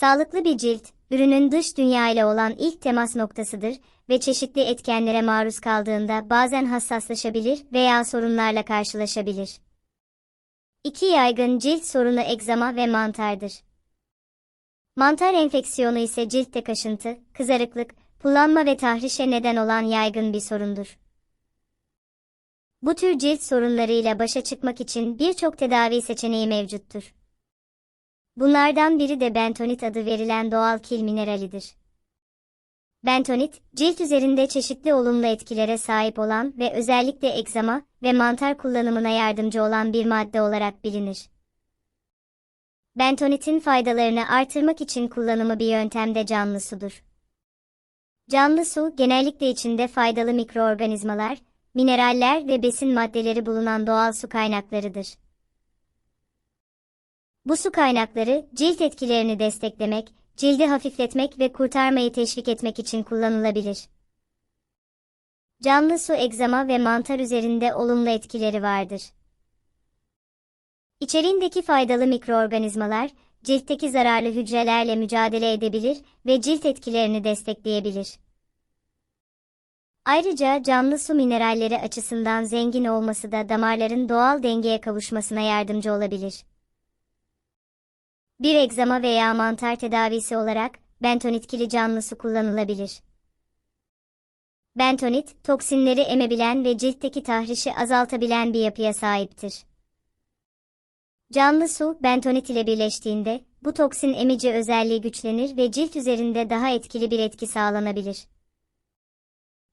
Sağlıklı bir cilt, ürünün dış dünya ile olan ilk temas noktasıdır ve çeşitli etkenlere maruz kaldığında bazen hassaslaşabilir veya sorunlarla karşılaşabilir. İki yaygın cilt sorunu egzama ve mantardır. Mantar enfeksiyonu ise ciltte kaşıntı, kızarıklık, pullanma ve tahrişe neden olan yaygın bir sorundur. Bu tür cilt sorunlarıyla başa çıkmak için birçok tedavi seçeneği mevcuttur. Bunlardan biri de bentonit adı verilen doğal kil mineralidir. Bentonit, cilt üzerinde çeşitli olumlu etkilere sahip olan ve özellikle egzama ve mantar kullanımına yardımcı olan bir madde olarak bilinir. Bentonitin faydalarını artırmak için kullanımı bir yöntemde canlı sudur. Canlı su, genellikle içinde faydalı mikroorganizmalar, mineraller ve besin maddeleri bulunan doğal su kaynaklarıdır. Bu su kaynakları, cilt etkilerini desteklemek, cildi hafifletmek ve kurtarmayı teşvik etmek için kullanılabilir. Canlı su egzama ve mantar üzerinde olumlu etkileri vardır. İçeriğindeki faydalı mikroorganizmalar, ciltteki zararlı hücrelerle mücadele edebilir ve cilt etkilerini destekleyebilir. Ayrıca canlı su mineralleri açısından zengin olması da damarların doğal dengeye kavuşmasına yardımcı olabilir. Bir egzama veya mantar tedavisi olarak bentonitkili canlı su kullanılabilir. Bentonit, toksinleri emebilen ve ciltteki tahrişi azaltabilen bir yapıya sahiptir. Canlı su, bentonit ile birleştiğinde, bu toksin emici özelliği güçlenir ve cilt üzerinde daha etkili bir etki sağlanabilir.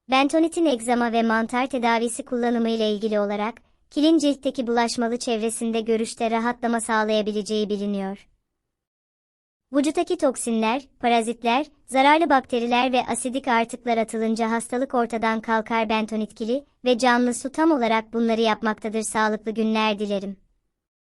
Bentonitin egzama ve mantar tedavisi kullanımı ile ilgili olarak, kilin ciltteki bulaşmalı çevresinde görüşte rahatlama sağlayabileceği biliniyor. Vücuttaki toksinler, parazitler, zararlı bakteriler ve asidik artıklar atılınca hastalık ortadan kalkar bentonitkili ve canlı su tam olarak bunları yapmaktadır. Sağlıklı günler dilerim.